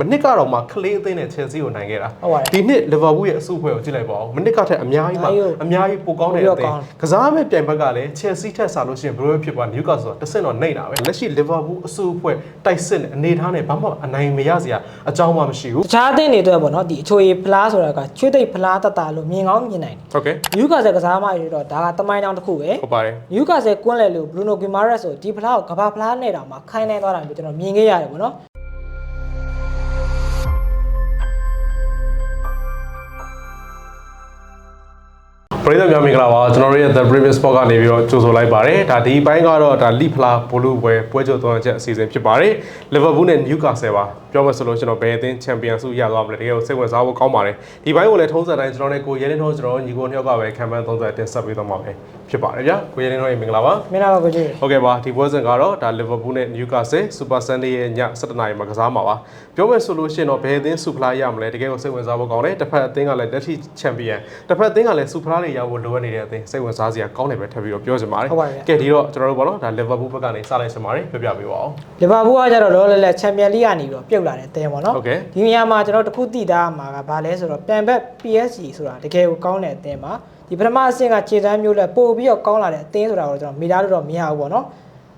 မနစ်ကတော့မှကလေးအသင်းနဲ့ Chelsea ကိုနိုင်ခဲ့တာဟုတ်ပါတယ်ဒီနှစ် Liverpool ရဲ့အစုအဖွဲ့ကိုကြည့်လိုက်ပါဦးမနစ်ကထက်အများကြီးမှအားကြီးကိုအများကြီးပိုကောင်းတဲ့အပိုသင်းကောင်းကစားမဲ့ပြိုင်ဘက်ကလည်း Chelsea ထက်စားလို့ရှိရင်ဘယ်လိုဖြစ်သွား Newcastle ဆိုတော့တစ်ဆင့်တော့နှိမ့်တာပဲလက်ရှိ Liverpool အစုအဖွဲ့တိုက်စစ်နဲ့အနေထားနဲ့ဘာမှအနိုင်မရစရာအကြောင်းမှမရှိဘူးတခြားအသင်းတွေအတွက်ပေါ့နော်ဒီအချိုရည်ဖလားဆိုတာကချွေးသိပ်ဖလားတတလို့မြင်ကောင်းမြင်နိုင်တယ်ဟုတ်ကဲ့ယူကာဆယ်ကစားမတွေတော့ဒါကတမိုင်းတောင်တစ်ခုပဲဟုတ်ပါတယ်ယူကာဆယ်ကွန်းလဲလို့ဘရူနိုဂီမာရက်ဆိုဒီဖလားကိုကဘာဖလားနဲ့တောင်မှခိုင်းနိုင်သွားတာမျိုးကျွန်တော်မြင်ခဲ့ရတယ်ပေါ့နော် ပရိသတ်များမင်္ဂလာပါကျွန်တော်တို့ရဲ့ The Previous Spot ကနေပြီးတော့ကြိုဆိုလိုက်ပါတယ်ဒါဒီဘိုင်းကတော့ဒါလိဖလာဘလူးပွဲပွဲချုပ်သွန်းချက်အစီအစဉ်ဖြစ်ပါတယ် Liverpool နဲ့ Newcastle ပါပြောမယ်ဆိုလို့ကျွန်တော်ဘယ်အသင်းချန်ပီယံဆုရသွားမလဲတကယ်ကိုစိတ်ဝင်စားဖို့ကောင်းပါတယ်ဒီဘိုင်းကိုလည်းထုံးစံတိုင်းကျွန်တော်နဲ့ကိုရဲလင်းထုံးကျွန်တော်ညီကိုနှစ်ယောက်ကပဲခံပန်း30တင်ဆက်ပေးသွားမှာပဲ ဖြစ်ပါတယ်ဗျာကိုရဲလင်းထုံးရေမင်္ဂလာပါမင်းသားပါကိုကြီးဟုတ်ကဲ့ပါဒီပွဲစဉ်ကတော့ဒါ Liverpool နဲ့ Newcastle Super Sunday ရဲ့ည7:00နာရီမှာကစားမှာပါပြောမယ်ဆိုလို့ရှိရင်တော့ဘယ်အသင်း Super ရမလဲတကယ်ကိုစိတ်ဝင်စားဖို့ကောင်းတယ်တစ်ဖက်အသင်းကလည်းလက်ရှိချန်ပီယံတစ်ဖက်အသင်းကလည်း Super တွေရဖို့လိုအပ်နေတဲ့အသင်းစိတ်ဝင်စားစရာကောင်းတယ်ပဲထပ်ပြီးတော့ပြောချင်ပါတယ်ဟုတ်ပါရဲ့ကဲဒီတော့ကျွန်တော်တို့ဘောနော်ဒါ Liverpool ဘက်ကနေစလိုက်ချင်ပါတယ်ပြောပြပေးပါအောင်လီဗာပူးကကျတော့လောလောလတ်ချန်ပီယံလိကနေပြီးတော့ပြုတ်လာတဲ့အသင်းပေါ့နော်ဟုတ်ကဲ့ဒီနေရာမှာကျွန်တော်တခုတည်သားမှာကဘာလဲဆိုတော့ပြန်ဘက် PSG ဆိုတာတကယ်ကိုကောင်းတဲ့အသင်းပါ ဒီပထမအဆင့်ကခြေစမ်းမျိုးလက်ပို့ပြီးတော့ကောင်းလာတဲ့အသင်းဆိုတာကိုကျွန်တော်မိသားလို့တော့မရဘူးပေါ့နော်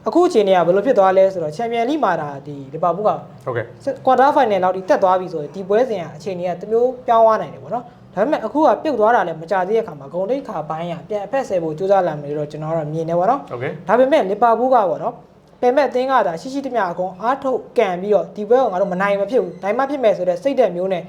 အခုအချိန်ကဘယ်လိုဖြစ်သွားလဲဆိုတော့ချန်ပီယံလိမှာဒါဒီလီဗာပူးကဟုတ်ကဲ့ကွာတာဖိုင်နယ်လောက်ထိတက်သွားပြီဆိုရင်ဒီပွဲစဉ်ကအချိန်ကြီးကတမျိုးပြောင်းသွားနိုင်တယ်ပေါ့နော်ဒါပေမဲ့အခုကပြုတ်သွားတာလည်းမကြသေးတဲ့အခါမှာဂုံတိတ်ခါပိုင်းကပြန်အဖက်ဆယ်ဖို့ကြိုးစားလာမယ်လို့တော့ကျွန်တော်ကတော့မြင်နေပါတော့ဟုတ်ကဲ့ဒါပေမဲ့လီဗာပူးကပေါ့နော်ပယ်မဲ့အသင်းကဒါရှိရှိတမျှအကုန်အားထုတ်ကန်ပြီးတော့ဒီပွဲကိုငါတို့မနိုင်မဖြစ်ဘူးနိုင်မဖြစ်မယ်ဆိုတဲ့စိတ်ဓာတ်မျိုးနဲ့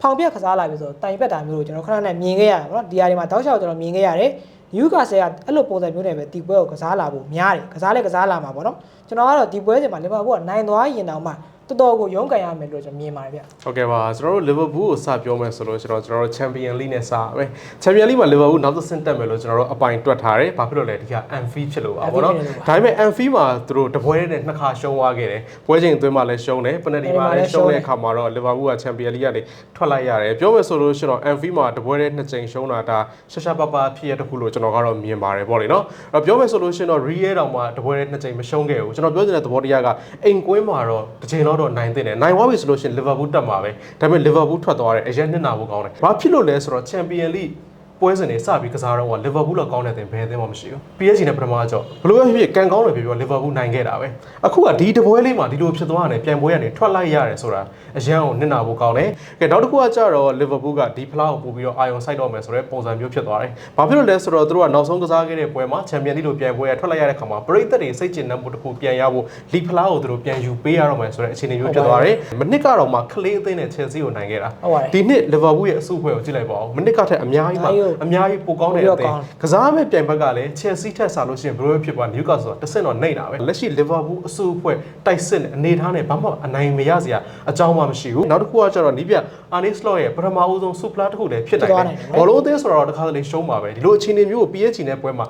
ဖောင်ပြက်ကစားလာပြီဆိုတော့တိုင်ပက်တာမျိုးကိုကျွန်တော်ခဏနဲ့မြင်ခဲ့ရတယ်ပေါ့နော်ဒီဟာဒီမှာတောက်လျှောက်ကျွန်တော်မြင်ခဲ့ရတယ်ယူကာဆယ်ကအဲ့လိုပုံစံမျိုးနဲ့ပဲဒီပွဲကိုကစားလာဖို့များတယ်ကစားလဲကစားလာမှာပေါ့နော်ကျွန်တော်ကတော့ဒီပွဲစဉ်မှာလီဗာပူးကနိုင်သွားရင်တောင်မှ တော်တော်ကိုရုန်းကန်ရမယ်လို့ကျွန်တော်မြင်ပါတယ်ဗျဟုတ်ကဲ့ပါကျွန်တော်တို့ Liverpool ကိုစပြောမယ်ဆိုလို့ကျွန်တော်ကျွန်တော်တို့ Champion League နဲ့စရမယ် Champion League မှာ Liverpool နောက်တစ်ဆင့်တက်မယ်လို့ကျွန်တော်တို့အပိုင်တွက်ထားတယ်ဘာဖြစ်လို့လဲဒီက Anfield ဖြစ်လို့ပါဗောနော် Anfield ဖြစ်လို့ပါဒါပေမဲ့ Anfield မှာသူတို့တပွဲနဲ့နှစ်ခါရှုံးသွားခဲ့တယ်ပွဲချိန်အတွင်းမှာလည်းရှုံးတယ် penalty မှာလည်းရှုံးတဲ့အခါမှာတော့ Liverpool က Champion League ကနေထွက်လိုက်ရတယ်ပြောမယ်ဆိုလို့ရှိရင်တော့ Anfield မှာတပွဲနဲ့နှစ်ချိန်ရှုံးတာဒါရှာရှာပါပါဖြစ်ရတဲ့ခုလို့ကျွန်တော်ကတော့မြင်ပါတယ်ဗောလေနော်အဲ့တော့ပြောမယ်ဆိုလို့ရှိရင်တော့ Real တောင်မှတပွဲနဲ့နှစ်ချိန်မရှုံးခဲ့ဘူးကျွန်တော်ပြောချင်တဲ့သဘောတရားကအိမ်ကွင်းမှာတော့တစ်ချိန်တော့တော့နိုင်တဲ့တယ်နိုင်သွားပြီဆိုလို့ရှိရင် Liverpool တက်မှာပဲဒါပေမဲ့ Liverpool ထွက်သွားတယ်အရင်နှစ်နာဖို့ကောင်းတယ်ဘာဖြစ်လို့လဲဆိုတော့ Champion League ပွဲ စဉ်တွေစပြီးကစားတော့ကလီဗာပူးလောက်ကောင်းတဲ့အသင်းဘယ်အသင်းမှမရှိဘူး PSG နဲ့ပထမအကြော့ဘလို့ပဲဖြစ်ဖြစ်ကန်ကောင်းတယ်ပြောပြောလီဗာပူးနိုင်ခဲ့တာပဲအခုကဒီတပွဲလေးမှာဒီလိုဖြစ်သွားတယ်ပြန်ပွဲကနေထွက်လိုက်ရတယ်ဆိုတာအရန်ကိုနစ်နာဖို့ကောင်းတယ်ကဲနောက်တစ်ခုကကြတော့လီဗာပူးကဒီဖလားကိုပို့ပြီးတော့အာယုံစိုက်တော့မယ်ဆိုတဲ့ပုံစံမျိုးဖြစ်သွားတယ်ဘာဖြစ်လို့လဲဆိုတော့သူတို့ကနောက်ဆုံးကစားခဲ့တဲ့ပွဲမှာချန်ပီယံလိလိုပြန်ပွဲရထွက်လိုက်ရတဲ့ခါမှာပရိသတ်တွေစိတ်ကျဉ်နှံမှုတစ်ခုပြန်ရဖို့လီဖလားကိုသူတို့ပြန်ယူပေးရတော့မယ်ဆိုတဲ့အခြေအနေမျိုးဖြစ်သွားတယ်မနစ်ကတော့မှကလေးအသင်းနဲ့ Chelsea ကိုနိုင်ခဲ့တာဟုတ်ပါတယ်ဒီနှစ်လီဗာပူးရဲ့အစုအဖွဲ့ကိုကြည့်လိုက်ပါဦးမနစ်ကထက်အများကြီးမှအားကြီးကိုအများကြီးပိုကောင်းတဲ့အသပိုကောင်းင်းကစားမဲ့ပြိုင်ဘက်ကလည်း Chelsea ထက်စားလို့ရှိရင်ဘယ်လိုဖြစ်သွား Newcastle ဆိုတာတစ်ဆင့်တော့နှိမ့်တာပဲလက်ရှိ Liverpool အစုအဖွဲ့တိုက်စစ်နဲ့အနေထားနဲ့ဘာမှအနိုင်မရစရာအကြောင်းမှမရှိဘူးနောက်တစ်ခုကကျတော့နီးပြ Arne Slot ရဲ့ပထမအဦးဆုံး Super တစ်ခုလည်းဖြစ်နိုင်ဖြစ်သွားတနိုင်ယ်တယ်ဘောလုံးအသင်းဆိုတော့တစ်ခါတလေရှုံးပါပဲဒီလိုအခြေအနေမျိုးကို PSG နဲ့ပွဲမှာ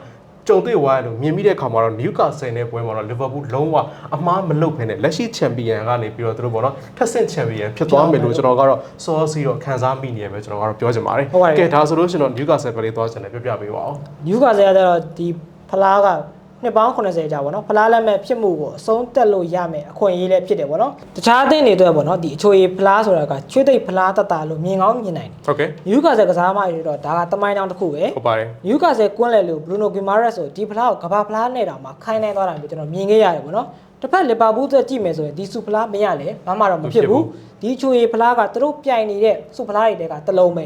ကြုံတွေ့သွားရလို့မြင်မိတဲ့အခါမှာတော့ Newcastle နဲ့ပွဲမှာတော့ Liverpool လုံးဝအမှားမလုပ်ဘဲနဲ့လက်ရှိ Champion ကနေပြီးတော့သူတို့ပေါ့နော်ထက်ဆင့် Champion ဖြစ်သွားမယ်လို့ကျွန်တော်ကတော့စောစီတော့ခံစားမိနေရပဲကျွန်တော်ကတော့ပြောချင်ပါတယ်ဟုတ်ပါတယ်ကဲဒါဆိုလို့ရှိရင်တော့ Newcastle ပဲလေးသွားချင်တယ်ပြပြပေးပါဦးယူကာဆယ်ကတော့ဒီဖလားက နှစ်ပေါင်း80ကြာပေါ့နော်ဖလားလက်မဲ့ဖြစ်မှုကိုအဆုံးတက်လို့ရမယ်အခွင့်အရေးလည်းဖြစ်တယ်ပေါ့နော်တခြားအသင်းတွေအတွက်ပေါ့နော်ဒီအချိုရည်ဖလားဆိုတာကချွေးသိပ်ဖလားတတလို့မြင်ကောင်းမြင်နိုင်တယ်ဟုတ်ကဲ့ယူကာဆယ်ကစားမတွေတော့ဒါကတမိုင်းတောင်တစ်ခုပဲဟုတ်ပါတယ်ယူကာဆယ်ကွန်းလဲလို့ဘရူနိုဂီမာရက်ဆိုဒီဖလားကိုကဘာဖလားနဲ့တောင်မှခိုင်းနိုင်သွားတာမျိုးကျွန်တော်မြင်ခဲ့ရတယ်ပေါ့နော်တစ်ဖက်လီဗာပူးသက်ကြည့်မယ်ဆိုရင်ဒီစုဖလားမရလဲဘာမှတော့မဖြစ်ဘူးဒီချိုရည်ဖလားကသူတို့ပြိုင်နေတဲ့စုဖလားတွေတဲကတစ်လုံးပဲ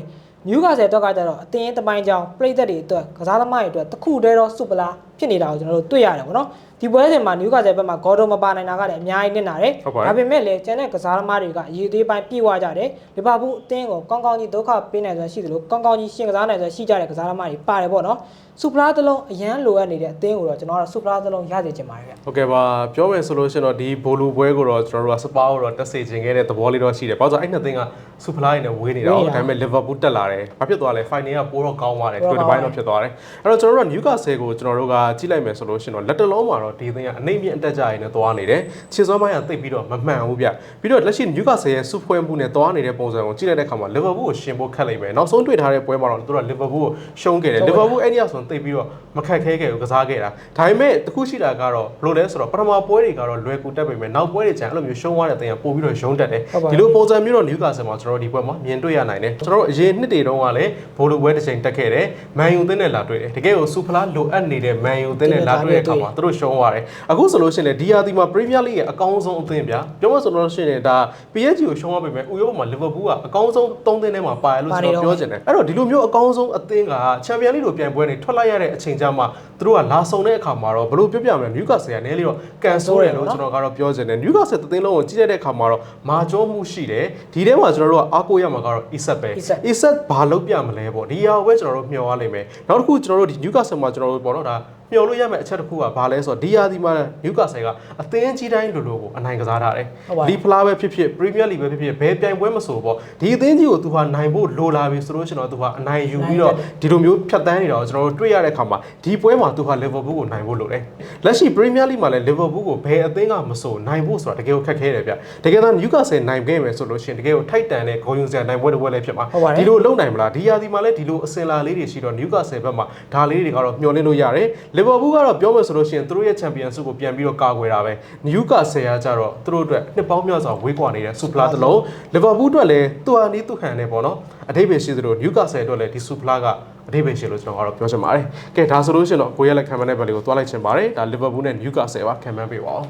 ယူကာဆယ်တော့ကကြတော့အတင်းတမိုင်းကြောင်ပြိသက်တွေအတွက်ကစားသမားတွေအတွက်တစ်ခုတည်းတော့စုဖလား ဖြစ်နေတာကိုကျွန်တော်တို့တွေ့ရတယ်ပေါ့နော်ဒီပွဲစဉ်မှာနယူကာဆယ်ဘက်မှာဂေါ်ဒိုမပါနိုင်တာကလည်းအများကြီးနစ်နာတယ်ဟုတ်ပါတယ်ဒါပေမဲ့လည်းကျန်တဲ့ကစားသမားတွေကအရေးသေးပိုင်းပြေဝကြတယ်လီဗာပူးအသင်းကိုကောင်းကောင်းကြီးဒုက္ခပေးနိုင်စွမ်းရှိတယ်လို့ကောင်းကောင်းကြီးရှင်ကစားနိုင်စွမ်းရှိကြတဲ့ကစားသမားတွေပါတယ်ပေါ့နော်စူပလာတစ်လုံးအရန်လိုအပ်နေတဲ့အသင်းကိုတော့ကျွန်တော်ကတော့စူပလာတစ်လုံးရစေချင်ပါတယ်ဗျဟုတ်ကဲ့ပါပြောမယ်ဆိုလို့ရှိရင်တော့ဒီဘိုလူပွဲကိုတော့ကျွန်တော်တို့ကစပါကိုတော့တက်စေခြင်းခဲ့တဲ့သဘောလေးတော့ရှိတယ်။ဘာလို့ဆိုအဲ့နှစ်သင်းကစူဖလားနေဝေးနေတာဝေးဟုတ်နေတာဒါပေမဲ့လီဗာပူးတက်လာတယ်။ဘာဖြစ်သွားလဲဖိုင်နယ်ကပိုးတော့ကောင်းသွားတယ်ပိုဒီတော့တစ်ကောင်းပိုင်းတော့ဖြစ်သွားတယ်။အဲ့တော့ကျွန်တော်တို့ကနျူကာဆယ်ကိုကျွန်တော်တို့ကကြည့်လိုက်မယ်ဆိုလို့ရှိရင်တော့လက်တလုံးမှာတော့ဒီအသင်းကအနှိမ့်မြင့်အတက်ကြရနေသွားနေတယ်ခြေစွမ်းပိုင်းကတိတ်ပြီးတော့မမှန်ဘူးဗျပြီးတော့လက်ရှိ Newcastle ရဲ့စုဖွဲ့မှုနဲ့သွားနေတဲ့ပုံစံကိုကြည့်လိုက်တဲ့အခါမှာ Liverpool ကိုရှင်ဖို့ခက်လိမ့်မယ်နောက်ဆုံးတွေ့ထားတဲ့ပွဲမှာတော့သူတို့က Liverpool ကိုရှုံးခဲ့တယ် Liverpool အဲ့ဒီအဆိုတိတ်ပြီးတော့မခက်ခဲခဲ့ဘူးကစားခဲ့တာဒါပေမဲ့တခုရှိတာကတော့ဘယ်လိုလဲဆိုတော့ပထမပွဲတွေကတော့လွယ်ကူတက်ပေမဲ့နောက်ပွဲတွေကျရင်အဲ့လိုမျိုးရှုံးသွားတဲ့အသင်းကပို့ပြီးတော့ရုံးတက်တယ်ဒီလိုပုံစံမျိုးတော့ Newcastle မှာကျွန်တော်တို့ဒီပွဲမှာမြင်တွေ့ရနိုင်တယ်ကျွန်တော်တို့အရင်နှစ်တွေတုန်းကလည်းဘိုလိုပွဲတစ်ချိန်တက်ခဲ့တယ်မန်ယူသင်းနဲ့လာတွေ့တယ်တကယ်ကိုစူဖလားလိုအပ်နေတဲ့မန်ယူသင်းနဲ့လာတွေ့တဲ့အခါမှာသူတို့ရှုံးသွားတယ်အခုဆိုလို့ရှိရင်ဒီယာဒီမှာ Premier League ရဲ့အကောင်းဆုံးအသင်းဗျာ ပြောမှဆိုလို့ရှိရင်ဒါ PSG ကိုရှုံးသွားပေမဲ့ဥရောပမှာ Liverpool ကအကောင်းဆုံး၃သင်းထဲမှာပါရလို့ကျွန်တော်ပြောချင်တယ်အဲ့တော့ဒီလိုမျိုးအကောင်းဆုံးအသင်းက Champions League လိုပြိုင်ပွဲတွေထွက်လိုက်ရတဲ့အချိန်ကျမှသူတို့ကလာဆုံတဲ့အခါမှာတော့ဘယ်လိုပြောပြမလဲ Newcastle ကနည်းလေးတော့ကန်ဆိုးတယ်လို့ကျွန်တော်ကတော့ပြောချင်တယ် Newcastle သင်းလုံးကိုကြည့်ရတဲ့အခါမှာတော့မာကျောမှုရှိတယ်ဒီထဲမှာကျွန်တော်တို့ကအားကိုးရမှာကတော့ Isak ပဲ Isak Isak ဘာလုပ်ပြမလဲပေါ့ဒီဟာကိုပဲကျွန်တော်တို့မျှော်ရလိမ့်မယ်နောက်တစ်ခုကျွန်တော်တို့ဒီ Newcastle မှာကျွန်တော်တို့ပေါ့နော်ဒါမျှော်လို့ရမယ့်အချက်တစ်ခုကဘာလဲဆိုတော့ဒီဟာဒီမှာ Newcastle ကအသင်းကြီးတိုင်းလိုလိုကိုအနိုင်ကစားထားတယ်ဟုတ်ပါဘူးဒီဖလားပဲဖြစ်ဖြစ် Premier League ပဲဖြစ်ဖြစ်ဘယ်ပြိုင်ပွဲမဆိုပေါ့ဒီအသင်းကြီးကိုသူဟာနိုင်ဖို့လိုလာပြီဆိုလို့ရှိရင်တော့သူဟာအနိုင်ယူပြီးတော့ဒီလိုမျိုးဖြတ်တန်းနေတာကိုကျွန်တော်တို့တွေ့ရတဲ့အခါမှာဒီပွဲမှာသူဟာ Liverpool ကိုနိုင်ဖို့လိုတယ်လက်ရှိ Premier League မှာလည်း Liverpool ကိုဘယ်အသင်းကမဆိုနိုင်ဖို့ဆိုတာတကယ်ကိုခက်ခဲတယ်ဗျတကယ်တော့ Newcastle နိုင်ခဲ့မယ်ဆိုလို့ရှိရင်တကယ်ကိုထိုက်တန်တဲ့ဂုဏ်ယူစရာနိုင်ပွဲတစ်ပွဲလည်းဖြစ်မှာဟုတ်ပါတယ်ဒီလိုလုံနိုင်မလားဒီရာသီမှာလည်းဒီလိုအစင်လာလေးတွေရှိတော့ Newcastle ဘက်မှာဒါလေးတွေကတော့မျှော်လင့်လို့ရတယ် Liverpool ကတော့ပြောမယ်ဆိုလို့ရှိရင်သူတို့ရဲ့ Champions League ကိုပြန်ပြီးတော့ကာကွယ်တာပဲ Newcastle ကကြတော့သူတို့အတွက်နှစ်ပေါင်းများစွာဝေးကွာနေတဲ့ Super တစ်လုံး Liverpool အတွက်လည်းသူဟာနီးသူခံနေပေါ့နော်အထိပ္ပယ်ရှိသလို Newcastle အတွက်လည်းဒီ Super ကအထိပ္ပယ်ရှိလို့ကျွန်တော်ကတော့ပြောချင်ပါတယ်ကဲဒါဆိုလို့ရှိရင်တော့ကိုရဲလက်ခံမတဲ့ဘက်လေးကိုတွားလိုက်ချင်ပါတယ်ဒါ Liverpool နဲ့ Newcastle ပါခံမှန်းပေးပါအောင်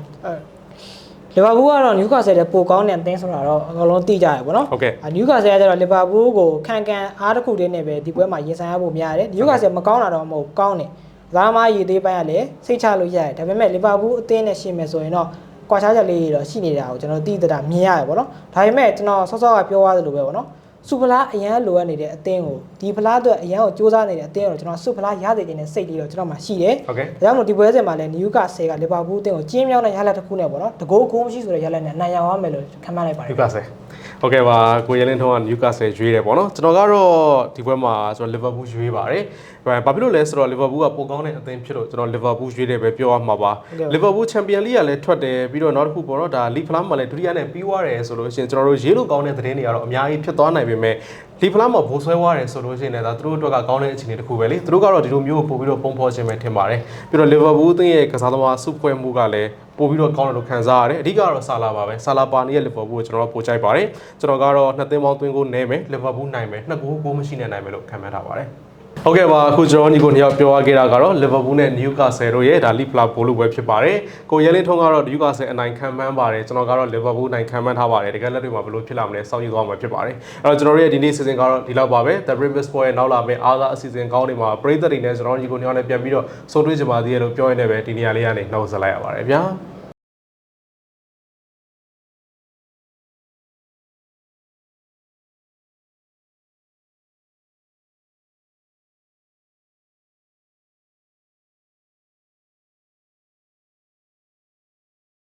လီဗာပူးကတော့နယူကာဆယ်တဲ့ပိုကောင်းတဲ့အသင်းဆိုတာတော့အကုန်လုံးသိကြရပါတော့ဟုတ်ကဲ့နယူကာဆယ်ကကျတော့လီဗာပူးကိုခံကန်အားတစ်ခုတည်းနဲ့ပဲဒီပွဲမှာရင်ဆိုင်ရဖို့များတယ်နယူကာဆယ်မကောင်းတာတော့မဟုတ်ကောင်းတယ်ကစားသမားရည်သေးပိုင်းကလည်းစိတ်ချလို့ရတယ်ဒါပေမဲ့လီဗာပူးအသင်းနဲ့ရှင်မယ်ဆိုရင်တော့ ကွာခြားချက်လေးတွေတော့ရှိနေတာကိုကျွန်တော်သိတဲ့တာမြင်ရတယ်ပေါ့နော်ဒါပေမဲ့ကျွန်တော်ဆော့ဆော့ကပြောသွားသလိုပဲပေါ့နော်စူဖလားအရန်လိုအပ်နေတဲ့အသင်းကိုဒီဖလားအတွက်အရန်ကိုစူးစမ်းနေတဲ့အသင်းကိုကျွန်တော်စူဖလားရသေးတယ်နဲ့စိတ်လေးတော့ကျွန်တော်မှရှိတယ်ဟုတ်ကဲ့ဒါကြောင့်မို့ဒီပွဲစဉ်မှာလည်းနယူကာဆယ်ကလီဗာပူးအသင်းကိုကျင်းမြောင်းတဲ့ရလဒ်တစ်ခုနဲ့ပေါ့နော်တကိုးကိုမရှိဆိုတဲ့ရလဒ်နဲ့အနိုင်ရအောင်မယ်လို့ခန့်မှန်းလိုက်ပါတယ် Newcastle ဟုတ်ကဲ့ပါကိုရဲလင်းထုံးက Newcastle ရွေးတယ်ပေါ့နော်ကျွန်တော်ကတော့ဒီဘက်မှာကျွန်တော် Liverpool ရွေးပါတယ်ဘာဖြစ်လို့လဲဆိုတော့ Liverpool ကပိုကောင်းတဲ့အသင်းဖြစ်လို့ကျွန်တော် Liverpool ရွေးတယ်ပဲပြောရမှာပါ Liverpool Champion League ကလည်းထွက်တယ်ပြီးတော့နောက်တစ်ခုပေါ့နော်ဒါ League Flam မှာလည်းဒုတိယနဲ့ပြီးသွားတယ်ဆိုလို့ရှိရင်ကျွန်တော်တို့ရေးလို့ကောင်းတဲ့သတင်းတွေကတော့အများကြီးဖြစ်သွားနိုင်ပေမဲ့ League Flam မှာဘိုးဆွဲသွားတယ်ဆိုလို့ရှိရင်လည်းဒါသူတို့အတွက်ကကောင်းတဲ့အခြေအနေတစ်ခုပဲလေသူတို့ကတော့ဒီလိုမျိုးပို့ပြီးတော့ပုံဖော်ခြင်းပဲထင်ပါတယ်ပြီးတော့ Liverpool အသင်းရဲ့ကစားသမားစုဖွဲ့မှုကလည်းပို့ပြီးတော့ကောင်းတယ်လို့ခံစားရတယ်အဓိကတော့ဆာလာပါပဲဆာလာပါနီရဲ့ Liverpool ကိုကျွန်တော်တို့ပို့ချိုက်ပါတယ်ကျွန်တော်ကတော့နှစ်သင်းပေါင်းသွင်းကိုနဲမယ် Liverpool နိုင်မယ်နှစ်ကိုကိုမရှိနဲ့နိုင်မယ်လို့ခံမှန်းထားပါတယ် ဟုတ်ကဲ့ပါအခုကျွန်တော်ညီကိုနှစ်ယောက်ပြောရခဲ့တာကတော့ Liverpool နဲ့ Newcastle တို့ရဲ့ဒါ League Club ဘိုးလို့ပဲဖြစ်ပါတယ်ကိုရဲလင်းထုံးကတော့ Newcastle အနိုင်ခံမှန်းပါတယ်ကျွန်တော်ကတော့ Liverpool နိုင်ခံမှန်းထားပါတယ်တကယ်လက်တွေမှာဘယ်လိုဖြစ်လာမလဲစောင့်ကြည့်သွားမှာဖြစ်ပါတယ်အဲ့တော့ကျွန်တော်တို့ရဲ့ဒီနေ့ season ကတော့ဒီလောက်ပါပဲ The Premier Sport ရဲ့နောက်လာမယ့်အားသားအစီအစဉ်ကောင်းတွေမှာပရိသတ်တွေနဲ့ကျွန်တော်ညီကိုနှစ်ယောက်နဲ့ပြန်ပြီးတော့ဆုံတွေ့ကြပါသေးရလို့ပြောရင်းနဲ့ပဲဒီနေရာလေးကနေနှုတ်ဆက်လိုက်ရပါတယ်ဗျာ